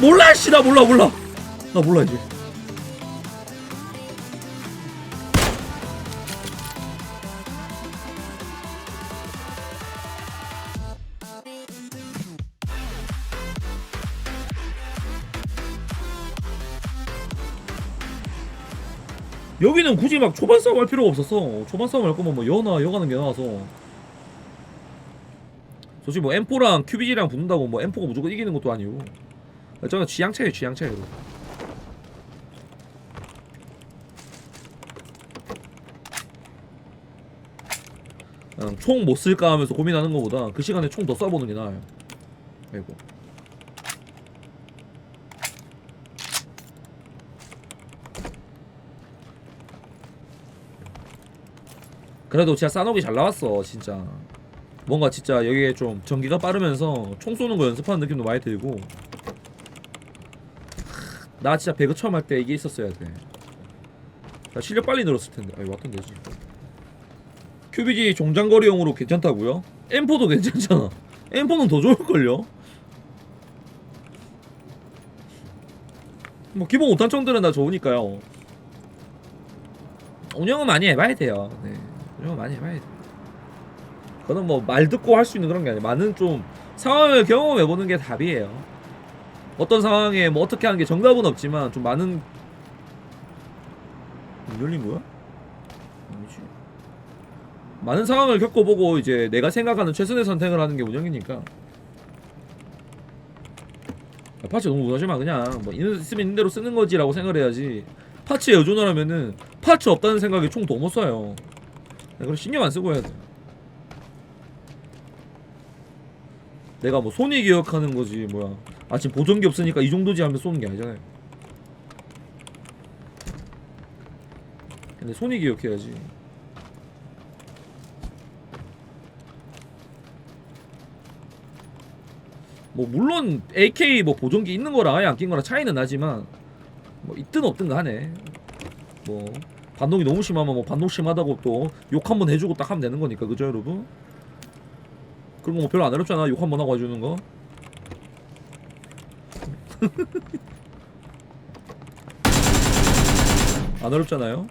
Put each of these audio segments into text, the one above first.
몰라 씨나 몰라 몰라. 나 몰라 이제. 여기는 굳이 막 초반 싸움 할 필요가 없었어 초반 싸움 할 거면 뭐 여나 여가는 게 나와서. 솔직히 뭐 M4랑 QBG랑 붙는다고 뭐 M4가 무조건 이기는 것도 아니고 저는 취향 차이에요 취향 차이로 총 못 쓸까 하면서 고민하는 것보다 그 시간에 총 더 쏴보는 게 나아요. 아이고. 그래도 진짜 싸놓기 잘 나왔어 진짜. 뭔가 진짜 여기에 좀 전기가 빠르면서 총 쏘는 거 연습하는 느낌도 많이 들고 나 진짜 배그 처음 할 때 이게 있었어야 돼. 나 실력 빨리 늘었을 텐데. 아이 왔던 되지. QBG 종장거리용으로 괜찮다고요? M4도 괜찮잖아. M4는 더 좋을걸요? 뭐 기본 5탄총들은 다 좋으니까요. 운영은 많이 해봐야 돼요. 네. 운영은 많이 해봐야 돼. 그거는 뭐 말 듣고 할 수 있는 그런 게 아니라 많은 좀 상황을 경험해보는 게 답이에요. 어떤 상황에 뭐 어떻게 하는 게 정답은 없지만 좀 많은 안 열린 거야? 아니지. 많은 상황을 겪어보고 이제 내가 생각하는 최선의 선택을 하는 게 운영이니까. 야, 파츠 너무 무하지 마 그냥 뭐 있는 있으면 있는 대로 쓰는 거지라고 생각해야지. 파츠에 의존을 하면은 파츠 없다는 생각에 총 더 못 쏴요. 그걸 신경 안 쓰고 해야 돼. 내가 뭐 손이 기억하는 거지 뭐야. 아 지금 보정기 없으니까 이 정도지 하면 쏘는 게 아니잖아요. 근데 손이 기억해야지. 뭐 물론 AK 뭐 보정기 있는 거랑 아예 안 낀 거랑 차이는 나지만 뭐 있든 없든 간에 뭐 반동이 너무 심하면 뭐 반동 심하다고 또 욕 한번 해주고 딱 하면 되는 거니까 그죠 여러분? 그런 거뭐 별로 안 어렵잖아 욕 한 번 하고 해주는 거. 안 어렵잖아요.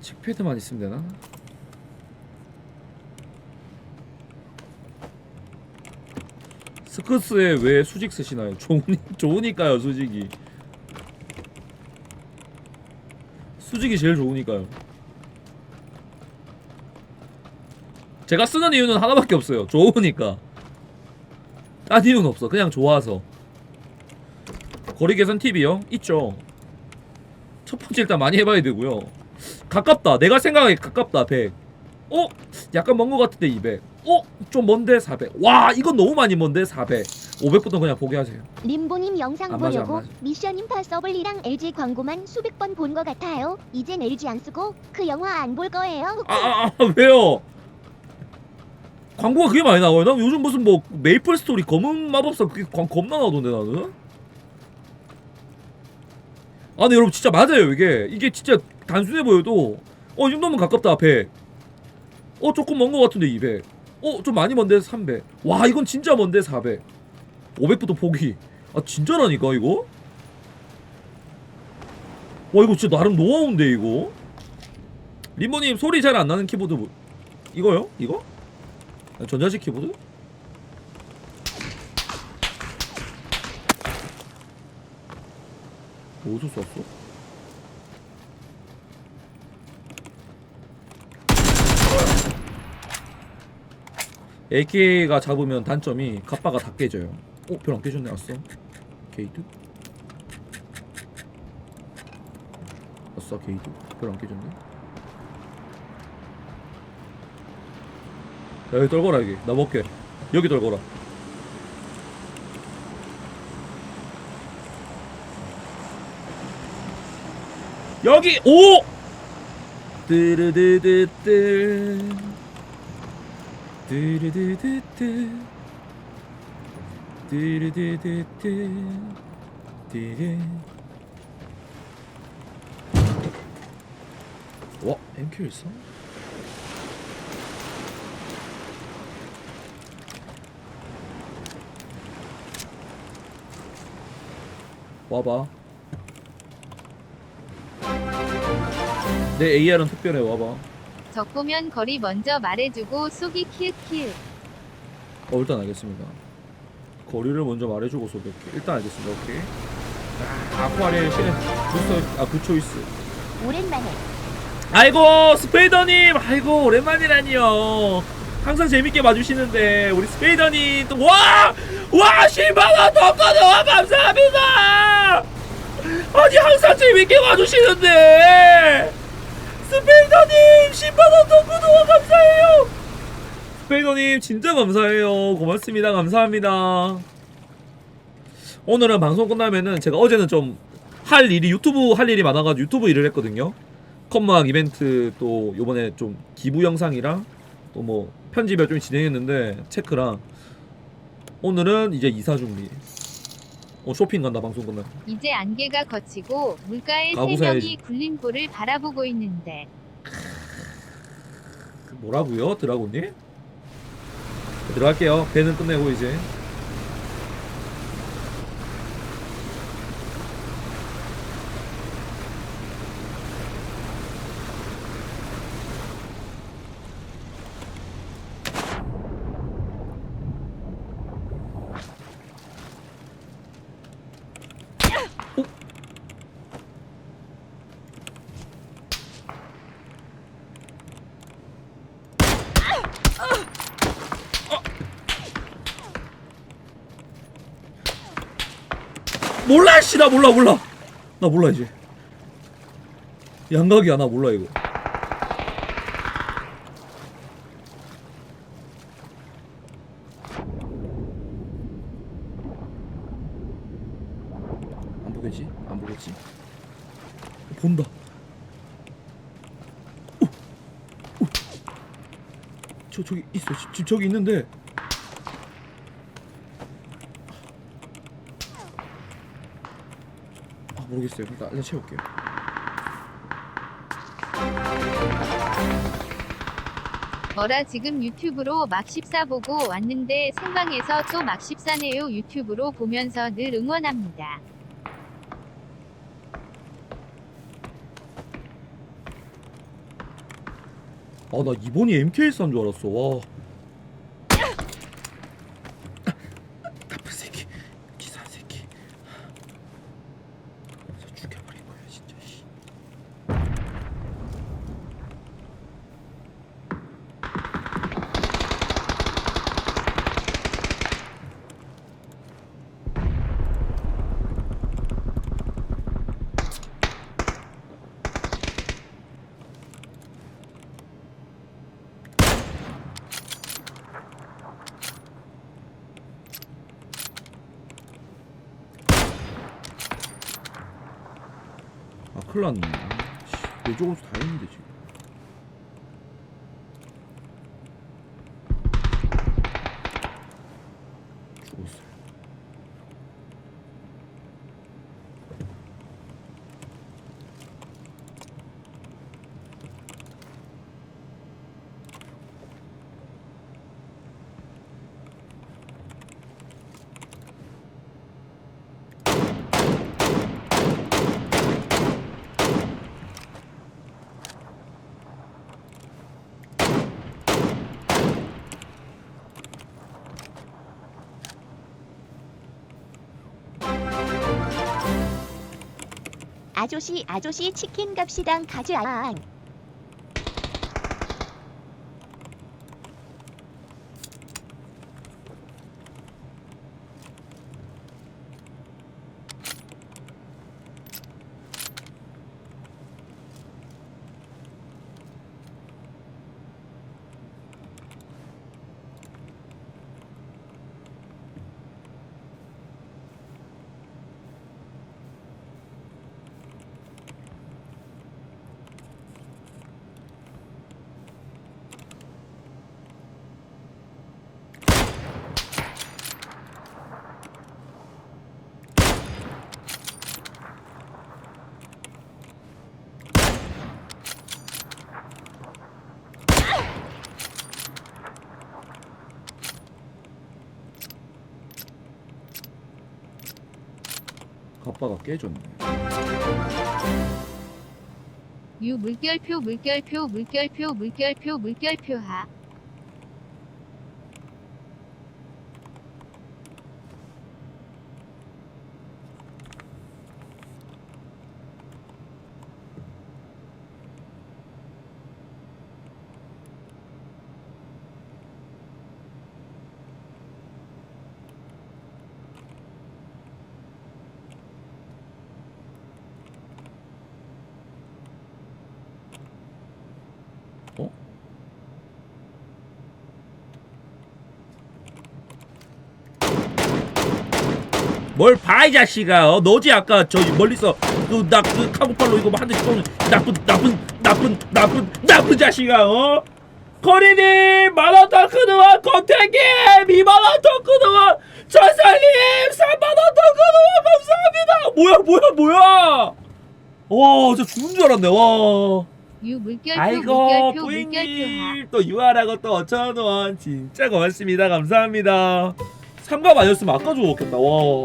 칙패드만 있으면 되나? 스커스에 왜 수직 쓰시나요? 좋으니, 좋으니까요 수직이. 수직이 제일 좋으니까요. 제가 쓰는 이유는 하나밖에 없어요. 좋으니까. 딴 이유는 없어. 그냥 좋아서. 거리 계산 팁이요? 있죠. 첫 번째 일단 많이 해봐야 되고요. 가깝다. 내가 생각하기에 가깝다. 100 어? 약간 먼 것 같은데 200 어? 좀 먼데 400 와 이건 너무 많이 먼데 400 500부터 그냥 포기하세요 림보님 영상 안 맞아, 안 보려고 맞아. 미션 임파서블이랑 LG 광고만 수백 번본것 같아요. 이젠 LG 안 쓰고 그 영화 안 볼 거예요. 아, 아, 아 왜요? 광고가 그게 많이 나와요? 난 요즘 무슨 뭐 메이플 스토리 검은 마법사 그게 광, 겁나 나오던데 나는? 아 근데 여러분 진짜 맞아요 이게 이게 진짜 단순해 보여도 어이 정도면 가깝다 100어 조금 먼 거 같은데 200 어 좀 많이 먼데 300 와 이건 진짜 먼데 400 500부터 포기 아 진짜라니까 이거? 와 이거 진짜 나름 노하우인데 이거? 리모님 소리 잘 안 나는 키보드 뭐 이거요? 이거? 전자식 키보드? 어디서 쐈어? AK가 잡으면 단점이 갑바가 다 깨져요. 어? 별 안 깨졌네 왔어. 게이드? 아싸 게이드. 별 안 깨졌네. 야, 여기 떨거라 여기 나 먹게 여기 떨거라 여기 오 뜨르드드뜨 뜨르드드뜨 뜨르드드뜨 뜨르 와 MK13? 와봐. 내 AR은 특별해 와봐 적보면 거리 먼저 말해주고 쏘기 키읔키읔. 어 일단 알겠습니다. 거리를 먼저 말해주고 소개할게. 일단 알겠습니다. 오케이. 아, 아쿠아리엘 신의 부스터 아 굿초이스. 오랜만에. 아이고 스페이더님! 아이고 오랜만이라니요. 항상 재밌게 봐주시는데 우리 스페이더님 또와와 10만원 덕커드와 감사합니다! 아니 항상 재밌게 봐주시는데 스페이더님 10만원 덕커드와 감사해요. 스페이더님 진짜 감사해요. 고맙습니다. 감사합니다. 오늘은 방송 끝나면은 제가 어제는 좀 할 일이 유튜브 할 일이 많아가지고 유튜브 일을 했거든요. 컴막 이벤트 또 요번에 좀 기부 영상이랑 또 뭐 편집을 좀 진행했는데 체크랑 오늘은 이제 이사 준비 어 쇼핑 간다 방송 끝나 이제 안개가 걷히고 물가에 가구 세 사야지. 명이 굴림골을 바라보고 있는데 뭐라고요 드라곤님? 들어갈게요 배는 끝내고 이제 몰라 씨나 몰라 몰라 나 몰라 이제 양각이야 나 몰라 이거 안 보겠지? 안 보겠지? 본다 오! 오! 저 저기 있어 지- 지금 저기 있는데 아 모르겠어요. 일단 일단 채울게요. 뭐라 지금 유튜브로 막14 보고 왔는데 생방에서 또막 14네요 유튜브로 보면서 늘 응원합니다. 아나 이번이 MKS1 줄 알았어. 와. 나쁜 새끼, 기사 새끼. 저 죽여버릴 거야 진짜. 씨. 아 큰일 났네. 내 조금씩 다 했는데 지금. 죽었어. 아저씨 아저씨 치킨 값이당 가즈앙 아빠가 깨줬네. 유 물결표 물결표 물결표 물결표 물결표 하. 어? 뭘 봐 이 자식아. 어, 너지 아까 저 멀리서 그나그 카고팔로 이거 한 대씩 쏘는 나쁜 나쁜 나쁜 나쁜 나쁜 자식아 어? 거리님 만원 토크누와 권태기 2만원 토크누와 전설님 3만원 토크누와 감사합니다. 뭐야 뭐야 뭐야? 와 진짜 죽은 줄 알았네. 와. 유 물결표 아이고 물결표 물결표. 하. 뿌잉님 또 유아라고 또 5천원 진짜 고맙습니다. 감사합니다 삼갑 아니었으면 아까 죽었겠다. 와